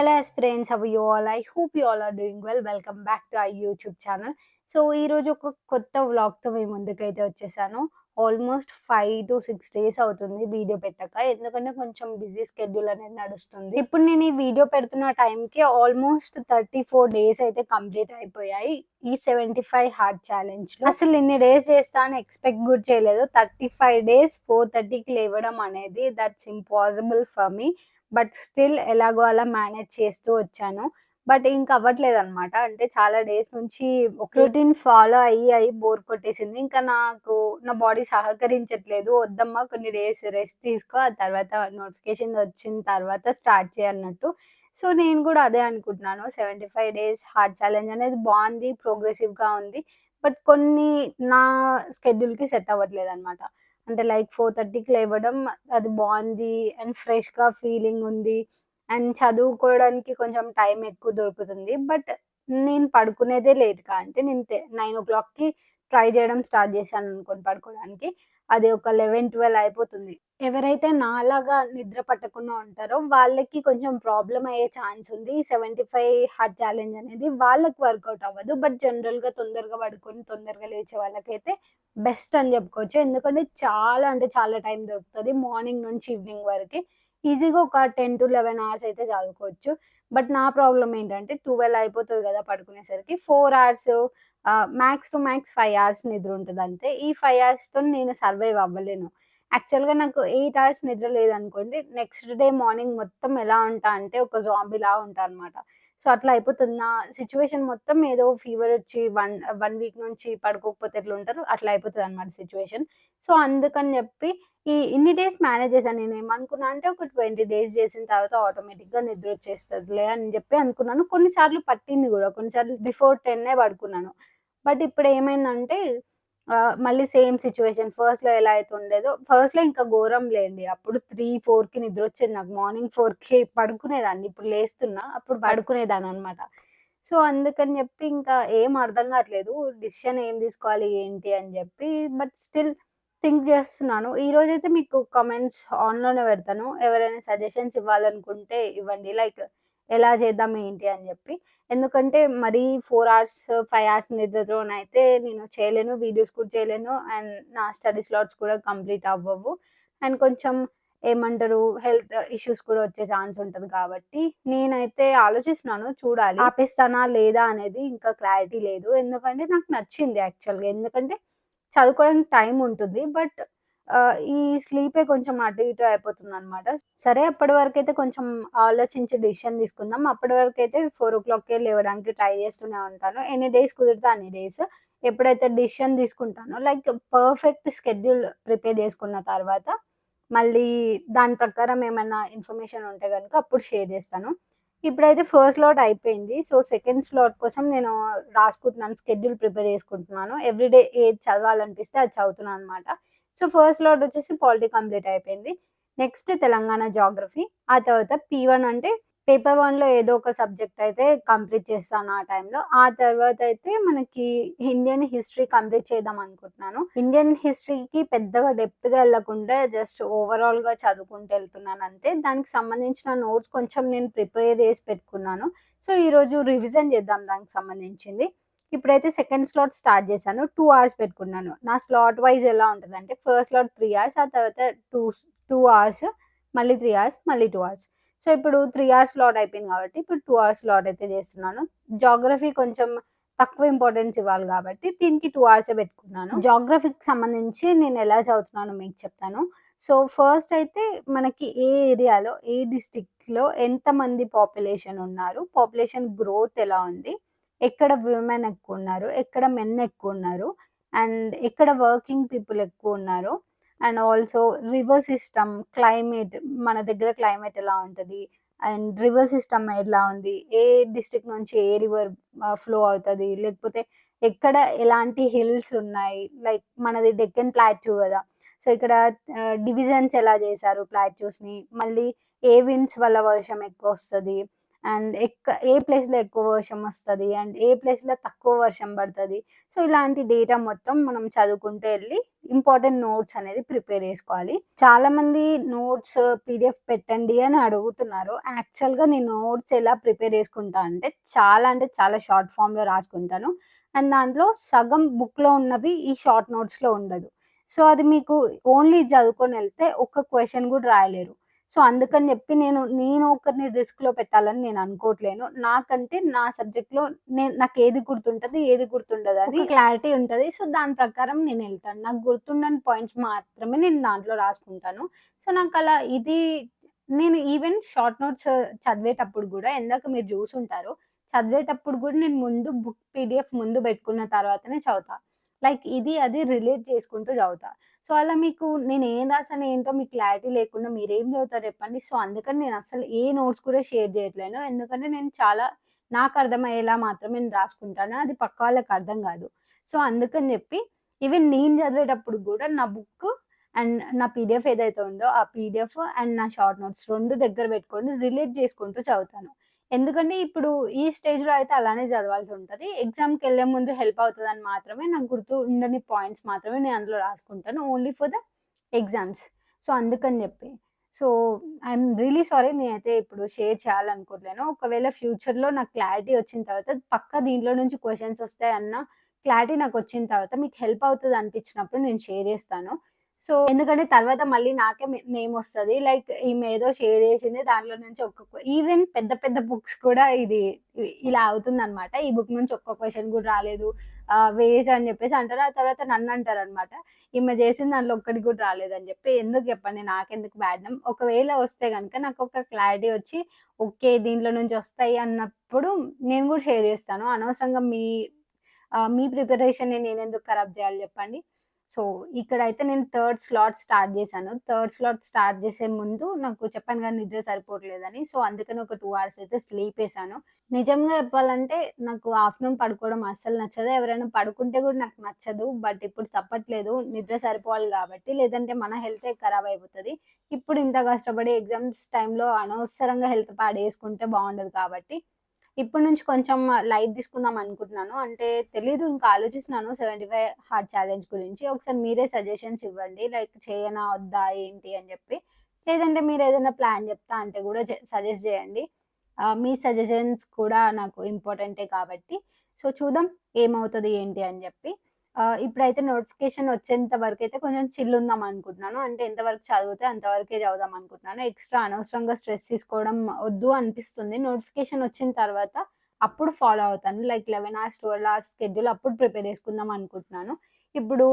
Hello aspirants of you all I hope you all are doing well welcome back to I YouTube channel so ఈరోజు ఒక కొత్త వ్లాగ్తో మేము ముందుకైతే వచ్చేసాను. Almost five to six days అవుతుంది వీడియో పెట్టక. ఎందుకంటే కొంచెం బిజీ స్కెడ్యూల్ అనేది నడుస్తుంది. ఇప్పుడు నేను ఈ వీడియో పెడుతున్న టైంకి ఆల్మోస్ట్ థర్టీ ఫోర్ డేస్ అయితే కంప్లీట్ అయిపోయాయి. ఈ సెవెంటీ ఫైవ్ హార్ట్ ఛాలెంజ్ అసలు ఇన్ని డేస్ చేస్తా అని ఎక్స్పెక్ట్ కూడా చేయలేదు. థర్టీ ఫైవ్ డేస్ ఫోర్ థర్టీకి లేవడం అనేది that's impossible for me but still ఎలాగో అలా మేనేజ్ చేస్తూ వచ్చాను. బట్ ఇంకా అవ్వట్లేదు అనమాట అంటే చాలా డేస్ నుంచి ఒక రొటీన్ ఫాలో అయ్యి అయ్యి బోర్ కొట్టేసింది. ఇంకా నాకు నా బాడీ సహకరించట్లేదు. వద్దమ్మా కొన్ని డేస్ రెస్ట్ తీసుకో ఆ తర్వాత నోటిఫికేషన్ వచ్చిన తర్వాత స్టార్ట్ చేయన్నట్టు సో నేను కూడా అదే అనుకుంటున్నాను. Seventy five days hard challenge అనేది బాగుంది ప్రోగ్రెసివ్గా ఉంది. బట్ కొన్ని నా స్కెడ్యూల్కి సెట్ అవ్వట్లేదు అనమాట అంటే లైక్ ఫోర్ థర్టీకి లేవడం అది బాగుంది అండ్ ఫ్రెష్గా ఫీలింగ్ ఉంది. అండ్ చదువుకోవడానికి కొంచెం టైం ఎక్కువ దొరుకుతుంది. బట్ నేను పడుకునేదే లేట్గా అంటే నేను నైన్ ఓ క్లాక్కి ట్రై చేయడం స్టార్ట్ చేశాను అనుకోండి పడుకోవడానికి. అది ఒక లెవెన్ ట్వెల్వ్ అయిపోతుంది. ఎవరైతే నాలాగా నిద్ర పట్టకుండా ఉంటారో వాళ్ళకి కొంచెం ప్రాబ్లం అయ్యే ఛాన్స్ ఉంది. సెవెంటీ ఫైవ్ హార్ట్ ఛాలెంజ్ అనేది వాళ్ళకి వర్కౌట్ అవ్వదు. బట్ జనరల్గా తొందరగా పడుకొని తొందరగా లేచే వాళ్ళకైతే బెస్ట్ అని చెప్పుకోవచ్చు. ఎందుకంటే చాలా అంటే చాలా టైం దొరుకుతుంది మార్నింగ్ నుంచి ఈవినింగ్ వరకు. ఈజీగా ఒక టెన్ టు లెవెన్ అవర్స్ అయితే చదువుకోవచ్చు. బట్ నా ప్రాబ్లం ఏంటంటే ట్వెల్వ్ అయిపోతుంది కదా పడుకునేసరికి four hours max to max five hours నిద్ర ఉంటుంది అంతే. ఈ ఫైవ్ అవర్స్తో నేను సర్వైవ్ అవ్వలేను. యాక్చువల్గా నాకు ఎయిట్ అవర్స్ నిద్ర లేదనుకోండి నెక్స్ట్ డే మార్నింగ్ మొత్తం ఎలా ఉంటా అంటే ఒక జాంబీలా ఉంటా అనమాట సో అట్లా అయిపోతుంది? నా సిచ్యువేషన్ మొత్తం ఏదో ఫీవర్ వచ్చి వన్ వన్ వీక్ నుంచి పడుకోకపోతే ఎట్లా ఉంటారు? అట్లా అయిపోతుంది అనమాట సిచ్యువేషన్. సో అందుకని చెప్పి ఈ ఇన్ని డేస్ మేనేజ్ చేశాను. నేను ఏమనుకున్నా అంటే ఒక ట్వంటీ డేస్ చేసిన తర్వాత ఆటోమేటిక్గా నిద్ర వచ్చేస్తుందిలే అని చెప్పి అనుకున్నాను. కొన్నిసార్లు పట్టింది కూడా. కొన్నిసార్లు బిఫోర్ టెన్నే పడుకున్నాను. బట్ ఇప్పుడు ఏమైందంటే మళ్ళీ సేమ్ సిచ్యువేషన్. ఫస్ట్లో ఎలా అయితే ఉండేదో ఫస్ట్లో ఇంకా ఘోరం లేండి. అప్పుడు త్రీ ఫోర్కి నిద్ర వచ్చేది నాకు. మార్నింగ్ ఫోర్కి పడుకునేదాన్ని. ఇప్పుడు లేస్తున్నా అప్పుడు పడుకునేదాన్ని అనమాట సో అందుకని చెప్పి ఇంకా ఏం అర్థం కావట్లేదు. డిసిషన్ ఏం తీసుకోవాలి ఏంటి అని చెప్పి బట్ స్టిల్ థింక్ చేస్తున్నాను. ఈ రోజైతే మీకు కామెంట్స్ ఆన్లోనే పెడతాను. ఎవరైనా సజెషన్స్ ఇవ్వాలనుకుంటే ఇవ్వండి. లైక్ ఎలా చేద్దాం ఏంటి అని చెప్పి. ఎందుకంటే మరీ ఫోర్ అవర్స్ ఫైవ్ అవర్స్ నిద్రతోనైతే నేను చేయలేను వీడియోస్ కూడా చేయలేను అండ్ నా స్టడీ స్లాట్స్ కూడా కంప్లీట్ అవ్వవు. అండ్ కొంచెం ఏమంటారు హెల్త్ ఇష్యూస్ కూడా వచ్చే ఛాన్స్ ఉంటుంది కాబట్టి నేనైతే ఆలోచిస్తున్నాను చూడాలి ఆపేస్తానా లేదా అనేది ఇంకా క్లారిటీ లేదు. ఎందుకంటే నాకు నచ్చింది యాక్చువల్గా ఎందుకంటే చదువుకోవడానికి టైం ఉంటుంది బట్ ఈ స్లీపే కొంచెం అటు ఇటు అయిపోతుంది అనమాట సరే అప్పటి వరకు అయితే కొంచెం ఆలోచించి డిసిషన్ తీసుకుందాం. అప్పటి వరకు అయితే ఫోర్ ఓ క్లాక్కే లేవడానికి ట్రై చేస్తూనే ఉంటాను. ఎన్ని డేస్ కుదిరితే అన్ని డేస్ ఎప్పుడైతే డిసిషన్ తీసుకుంటానో లైక్ పర్ఫెక్ట్ స్కెడ్యూల్ ప్రిపేర్ చేసుకున్న తర్వాత మళ్ళీ దాని ప్రకారం ఏమైనా ఇన్ఫర్మేషన్ ఉంటే కనుక అప్పుడు షేర్ చేస్తాను. ఇప్పుడైతే ఫస్ట్ స్లాట్ అయిపోయింది. సో సెకండ్ స్లాట్ కోసం నేను రాసుకుంటున్నాను స్కెడ్యూల్ ప్రిపేర్ చేసుకుంటున్నాను. ఎవ్రీడే ఏది చదవాలనిపిస్తే అది చదువుతున్నాను అనమాట సో ఫస్ట్ లోడ్ వచ్చేసి పాలిటీ కంప్లీట్ అయిపోయింది. నెక్స్ట్ తెలంగాణ జాగ్రఫీ ఆ తర్వాత పీ వన్ అంటే పేపర్ వన్లో ఏదో ఒక సబ్జెక్ట్ అయితే కంప్లీట్ చేస్తాను ఆ టైంలో ఆ తర్వాత అయితే మనకి ఇండియన్ హిస్టరీ కంప్లీట్ చేద్దాం అనుకుంటున్నాను. ఇండియన్ హిస్టరీకి పెద్దగా డెప్త్గా వెళ్ళకుండా జస్ట్ ఓవరాల్గా చదువుకుంటూ వెళ్తున్నాను అంతే. దానికి సంబంధించిన నోట్స్ కొంచెం నేను ప్రిపేర్ చేసి పెట్టుకున్నాను. సో ఈరోజు రివిజన్ చేద్దాం దానికి సంబంధించింది. ఇప్పుడైతే సెకండ్ స్లాట్ స్టార్ట్ చేశాను. టూ అవర్స్ పెట్టుకున్నాను. నా స్లాట్ వైజ్ ఎలా ఉంటుంది అంటే ఫస్ట్ స్లాట్ త్రీ అవర్స్ ఆ తర్వాత టూ టూ అవర్స్ మళ్ళీ త్రీ అవర్స్ మళ్ళీ టూ అవర్స్ సో ఇప్పుడు త్రీ అవర్స్ స్లాట్ అయిపోయింది కాబట్టి ఇప్పుడు టూ అవర్స్ స్లాట్ అయితే చేస్తున్నాను. జాగ్రఫీ కొంచెం తక్కువ ఇంపార్టెన్స్ ఇవ్వాలి కాబట్టి దీనికి టూ అవర్సే పెట్టుకున్నాను. జాగ్రఫీకి సంబంధించి నేను ఎలా చదువుతున్నానో మీకు చెప్తాను. సో ఫస్ట్ అయితే మనకి ఏ ఏరియాలో ఏ డిస్టిక్లో ఎంతమంది పాపులేషన్ ఉన్నారు? పాపులేషన్ గ్రోత్ ఎలా ఉంది? ఎక్కడ విమెన్ ఎక్కువ ఉన్నారు ఎక్కడ మెన్ ఎక్కువ ఉన్నారు అండ్ ఎక్కడ వర్కింగ్ పీపుల్ ఎక్కువ ఉన్నారు and also river system climate మన దగ్గర క్లైమేట్ ఎలా ఉంటుంది అండ్ రివర్ సిస్టమ్ ఎలా ఉంది ఏ డిస్ట్రిక్ట్ నుంచి ఏ రివర్ ఫ్లో అవుతుంది లేకపోతే ఎక్కడ ఎలాంటి హిల్స్ ఉన్నాయి లైక్ మనది డెక్కన్ ప్లాట్యూ కదా సో ఇక్కడ డివిజన్స్ ఎలా చేశారు ప్లాట్యూస్ని మళ్ళీ ఏ విన్స్ వల్ల వర్షం ఎక్కువ వస్తుంది అండ్ ఎక్క ఏ ప్లేస్‌లో ఎక్కువ వర్షం వస్తుంది అండ్ ఏ ప్లేస్‌లో తక్కువ వర్షం పడుతుంది సో, ఇలాంటి డేటా మొత్తం మనం చదువుకుంటూ వెళ్ళి ఇంపార్టెంట్ నోట్స్ అనేది ప్రిపేర్ చేసుకోవాలి. చాలామంది నోట్స్ పీడిఎఫ్ పెట్టండి అని అడుగుతున్నారు. యాక్చువల్‌గా నేను నోట్స్ ఎలా ప్రిపేర్ చేసుకుంటా అంటే చాలా అంటే చాలా షార్ట్ ఫార్మ్‌లో రాసుకుంటాను. అండ్ దాంట్లో సగం బుక్‌లో ఉన్నవి ఈ షార్ట్ నోట్స్‌లో ఉండదు. సో, అది మీకు ఓన్లీ చదువుకొని వెళ్తే ఒక్క క్వశ్చన్ కూడా రాయలేరు. సో, అందుకని చెప్పి నేను నేను ఒకరిని రిస్క్‌లో పెట్టాలని నేను అనుకోవట్లేను. నాకంటే నా సబ్జెక్ట్‌లో నేను నాకు ఏది గుర్తుంటది, ఏది గుర్తుండదు అని క్లారిటీ ఉంటది. సో, దాని ప్రకారం నేను వెళ్తాను నాకు గుర్తుండని పాయింట్స్ మాత్రమే నేను దాంట్లో రాసుకుంటాను. సో, నాకు అలా ఇది నేను ఈవెన్ షార్ట్ నోట్స్ చదివేటప్పుడు కూడా ఎందాక మీరు చూసుంటారు చదివేటప్పుడు కూడా నేను ముందు బుక్ పీడిఎఫ్ ముందు పెట్టుకున్న తర్వాతనే చదువుతా. లైక్ ఇది అది రిలేట్ చేసుకుంటూ చదువుతా. సో, అలా మీకు నేను ఏం రాసాను ఏంటో మీకు క్లారిటీ లేకుండా మీరేం చదువుతారు చెప్పండి. సో, అందుకని నేను అసలు ఏ నోట్స్ కూడా షేర్ చేయట్లేను. ఎందుకంటే నేను చాలా నాకు అర్థమయ్యేలా మాత్రమే నేను రాసుకుంటాను. అది పక్క వాళ్ళకి అర్థం కాదు. సో, అందుకని చెప్పి ఈవెన్ నేను చదివేటప్పుడు కూడా నా బుక్ అండ్ నా పీడిఎఫ్ ఏదైతే ఉందో ఆ పీడిఎఫ్ అండ్ నా షార్ట్ నోట్స్ రెండు దగ్గర పెట్టుకొని రిలేట్ చేసుకుంటూ చదువుతాను. ఎందుకంటే ఇప్పుడు ఈ స్టేజ్‌లో అయితే అలానే చదవాల్సి ఉంటది. ఎగ్జామ్‌కెళ్ళే ముందు హెల్ప్ అవుతుందని మాత్రమే నాకు గుర్తు ఉండని పాయింట్స్ మాత్రమే నేను అందులో రాసుకుంటాను. Only for the exams. So, అందుకని చెప్పి. సో, ఐఎమ్ రియలీ సారీ నేనైతే ఇప్పుడు షేర్ చేయాలనుకోవట్లేను. ఒకవేళ ఫ్యూచర్‌లో నాకు క్లారిటీ వచ్చిన తర్వాత పక్క దీంట్లో నుంచి క్వెషన్స్ వస్తాయన్న క్లారిటీ నాకు వచ్చిన తర్వాత మీకు హెల్ప్ అవుతుంది అనిపించినప్పుడు నేను షేర్ చేస్తాను. సో, ఎందుకంటే తర్వాత మళ్ళీ నాకే మే నేమ్ వస్తుంది లైక్ ఈమె ఏదో షేర్ చేసింది దాంట్లో నుంచి ఒక్కొక్క ఈవెన్ పెద్ద పెద్ద బుక్స్ కూడా ఇది ఇలా అవుతుందన్నమాట. ఈ బుక్ నుంచి ఒక్క క్వశ్చన్ కూడా రాలేదు. ఆహ్, వేస్ట్ అని చెప్పేసి అంటారు. ఆ తర్వాత నన్ను అంటారు అనమాట ఈమె చేసిన దాంట్లో ఒక్కటి కూడా రాలేదని చెప్పి. ఎందుకు చెప్పండి నాకెందుకు బ్యాడ్ నేమ్. ఒకవేళ వస్తే కనుక నాకు ఒక క్లారిటీ వచ్చి ఓకే. దీంట్లో నుంచి వస్తాయి అన్నప్పుడు నేను కూడా షేర్ చేస్తాను. అనవసరంగా మీ మీ ప్రిపరేషన్ నేను ఎందుకు ఖరాబ్ చేయాలి చెప్పండి. సో, ఇక్కడైతే నేను థర్డ్ స్లాట్ స్టార్ట్ చేశాను. థర్డ్ స్లాట్ స్టార్ట్ చేసే ముందు నాకు చెప్పాను కానీ నిద్ర సరిపోవట్లేదని. సో, అందుకని ఒక టూ అవర్స్ అయితే స్లీప్ వేసాను నిజంగా చెప్పాలంటే నాకు ఆఫ్టర్‌నూన్ పడుకోవడం అస్సలు నచ్చదు. ఎవరైనా పడుకుంటే కూడా నాకు నచ్చదు. బట్ ఇప్పుడు తప్పట్లేదు. నిద్ర సరిపోవాలి కాబట్టి. లేదంటే మన హెల్తే ఖరాబ్ అయిపోతుంది ఇప్పుడు ఇంత కష్టపడి ఎగ్జామ్స్ టైంలో అనవసరంగా హెల్త్ పాడేసుకుంటే బాగుండదు కాబట్టి ఇప్పటి నుంచి కొంచెం లైట్ తీసుకుందాం అనుకుంటున్నాను. అంటే తెలీదు ఇంకా ఆలోచిస్తున్నాను సెవెంటీ ఫైవ్ హార్ట్ ఛాలెంజ్ గురించి. ఒకసారి మీరే సజెషన్స్ ఇవ్వండి. లైక్ చేయనా? వద్దా? ఏంటి? అని చెప్పి. లేదంటే మీరు ఏదైనా ప్లాన్ చెప్తా అంటే కూడా సజెస్ట్ చేయండి. మీ సజెషన్స్ కూడా నాకు ఇంపార్టెంటే కాబట్టి. సో, చూద్దాం ఏమవుతుంది ఏంటి అని చెప్పి. ఇప్పుడైతే నోటిఫికేషన్ వచ్చేంత అయితే కొంచెం చిల్ ఉందాం అనుకుంటున్నాను. అంటే ఎంతవరకు చదివితే అంతవరకే చదువుదాం అనుకుంటున్నాను. ఎక్స్‌ట్రా అనవసరంగా స్ట్రెస్ తీసుకోవడం వద్దు అనిపిస్తుంది. నోటిఫికేషన్ వచ్చిన తర్వాత అప్పుడు ఫాలో అవుతాను. లైక్ 11 అవర్స్, 12 అవర్స్ షెడ్యూల్ అప్పుడు ప్రిపేర్ చేసుకుందాం అనుకుంటున్నాను. ఇప్పుడు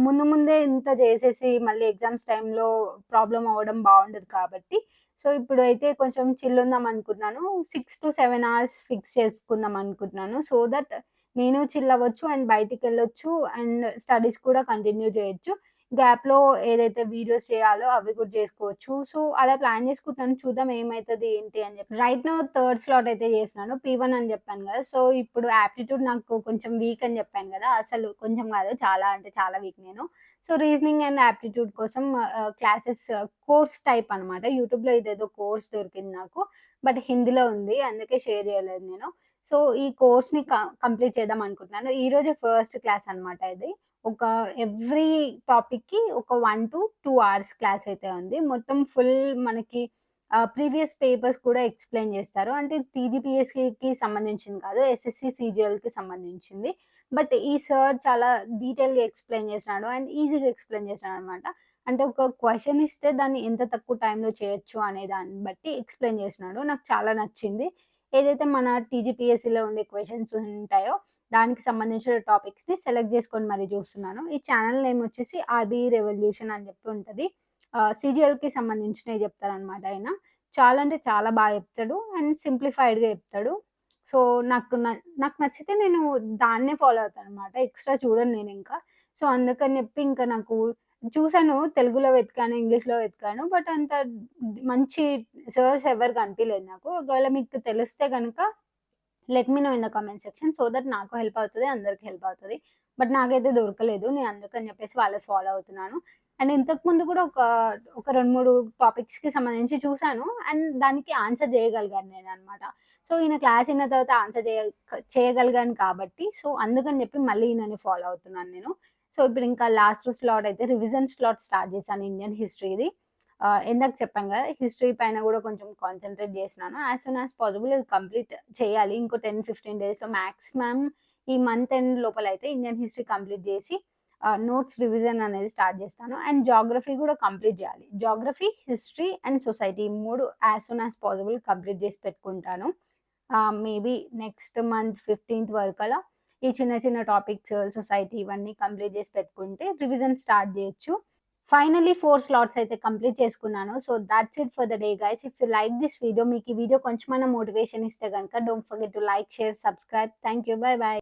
ముందు ముందే ఇంత చేసేసి మళ్ళీ ఎగ్జామ్స్ టైంలో ప్రాబ్లమ్ అవ్వడం బాగుండదు కాబట్టి. సో, ఇప్పుడు అయితే కొంచెం చిల్ ఉందాం అనుకుంటున్నాను. 6-7 అవర్స్ ఫిక్స్ చేసుకుందాం అనుకుంటున్నాను. సో దట్ నేను చిల్ అవ్వచ్చు అండ్ బయటికెళ్ళొచ్చు అండ్ స్టడీస్ కూడా కంటిన్యూ చేయొచ్చు. గ్యాప్‌లో ఏదైతే వీడియోస్ చేయాలో అవి కూడా చేసుకోవచ్చు. సో, అలా ప్లాన్ చేసుకుంటాను చూద్దాం ఏమవుతుంది ఏంటి అని చెప్పి. రైట్ నా థర్డ్ స్లాట్ అయితే చేసినాను. పీ1 అని చెప్పాను కదా! సో, ఇప్పుడు యాప్టిట్యూడ్ నాకు కొంచెం వీక్ అని చెప్పాను కదా! అసలు కొంచెం కాదు చాలా అంటే చాలా వీక్ నేను. సో, రీజనింగ్ అండ్ యాప్టిట్యూడ్ కోసం క్లాసెస్ కోర్స్ టైప్ అనమాట. యూట్యూబ్‌లో ఇదేదో కోర్స్ దొరికింది నాకు. బట్ హిందీలో ఉంది. అందుకే షేర్ చేయలేదు నేను. సో, ఈ కోర్స్‌ని కంప్లీట్ చేద్దాం అనుకుంటున్నాను. ఈరోజే ఫస్ట్ క్లాస్ అనమాట ఇది. ఒక ఎవ్రీ టాపిక్‌కి ఒక 1-2 అవర్స్ క్లాస్ అయితే ఉంది. మొత్తం ఫుల్ మనకి ప్రీవియస్ పేపర్స్ కూడా ఎక్స్‌ప్లెయిన్ చేస్తారు. అంటే టీజీపీఎస్‌కి సంబంధించింది కాదు. ఎస్ఎస్‌సి, సీజీఎల్‌కి సంబంధించింది. బట్ ఈ సార్ చాలా డీటెయిల్‌గా ఎక్స్‌ప్లెయిన్ చేసినాడు అండ్ ఈజీగా ఎక్స్‌ప్లెయిన్ చేసినాడనమాట. అంటే ఒక క్వశ్చన్ ఇస్తే దాన్ని ఎంత తక్కువ టైంలో చేయొచ్చు అనే దాన్ని బట్టి ఎక్స్‌ప్లెయిన్ చేసినాడు. నాకు చాలా నచ్చింది. ఏదైతే మన టీజీపీఎస్సీలో ఉండే క్వెషన్స్ ఉంటాయో దానికి సంబంధించిన టాపిక్స్‌ని సెలెక్ట్ చేసుకొని మరి చూస్తున్నాను. ఈ ఛానల్ నేమ్ వచ్చేసి ఆర్‌బీ రెవల్యూషన్ అని చెప్పి ఉంటుంది సిజిఎల్కి సీజీఎల్‌కి సంబంధించినవి చెప్తారనమాట ఆయన. చాలా అంటే చాలా బాగా చెప్తాడు అండ్ సింప్లిఫైడ్‌గా చెప్తాడు. సో, నాకు న నాకు నచ్చితే నేను దాన్నే ఫాలో అవుతాను అనమాట ఎక్స్‌ట్రా చూడను ఇంకా సో, అందుకని చెప్పి ఇంకా నాకు చూసాను. తెలుగులో వెతికాను, ఇంగ్లీష్‌లో వెతికాను. బట్ అంత మంచి సర్స్ ఎవరు కనిపించలేదు నాకు. ఒకవేళ మీకు తెలిస్తే కనుక let me know in the comment section. So that నాకు హెల్ప్ అవుతుంది అందరికి హెల్ప్ అవుతుంది బట్ నాకైతే దొరకలేదు. నేను అందుకని చెప్పేసి వాళ్ళది ఫాలో అవుతున్నాను. అండ్ ఇంతకుముందు కూడా ఒక ఒక 2, 3 టాపిక్స్‌కి సంబంధించి చూశాను అండ్ దానికి ఆన్సర్ చేయగలిగాను నేను అనమాట సో, ఈయన క్లాస్ అయిన తర్వాత ఆన్సర్ చేయ చేయగలిగాను కాబట్టి, సో, అందుకని చెప్పి మళ్ళీ ఈయనని ఫాలో అవుతున్నాను నేను. సో, ఇప్పుడు ఇంకా లాస్ట్ స్లాట్ అయితే రివిజన్ స్లాట్ స్టార్ట్ చేశాను ఇండియన్ హిస్టరీది. ఆహ్, ఇందాక చెప్పాను కదా! హిస్టరీ పైన కూడా కొంచెం కాన్సంట్రేట్ చేసినాను. యాస్ సూన్ యాస్ పాసిబుల్ ఇది కంప్లీట్ చేయాలి. ఇంకో 10, 15 డేస్‌లో మ్యాక్సిమమ్ ఈ మంత్ ఎండ్ అయితే ఇండియన్ హిస్టరీ కంప్లీట్ చేసి నోట్స్ రివిజన్ అనేది స్టార్ట్ చేస్తాను. అండ్ జాగ్రఫీ కూడా కంప్లీట్ చేయాలి. జాగ్రఫీ హిస్టరీ అండ్ సొసైటీ ఈ 3 as soon as possible complete చేసి పెట్టుకుంటాను. మేబీ నెక్స్ట్ మంత్ ఫిఫ్టీన్త్ వరకు అలా ఈ చిన్న చిన్న టాపిక్స్, సొసైటీ ఇవన్నీ కంప్లీట్ చేసి పెట్టుకుంటే రివిజన్ స్టార్ట్ చేయొచ్చు. ఫైనలీ ఫోర్ స్లాట్స్ అయితే కంప్లీట్ చేసుకున్నాను. So, that's it for the day guys. If you like this video మీకు ఈ వీడియో కొంచెం మోటివేషన్ ఇస్తే కనుక don't forget to like, share, subscribe. Thank you. Bye bye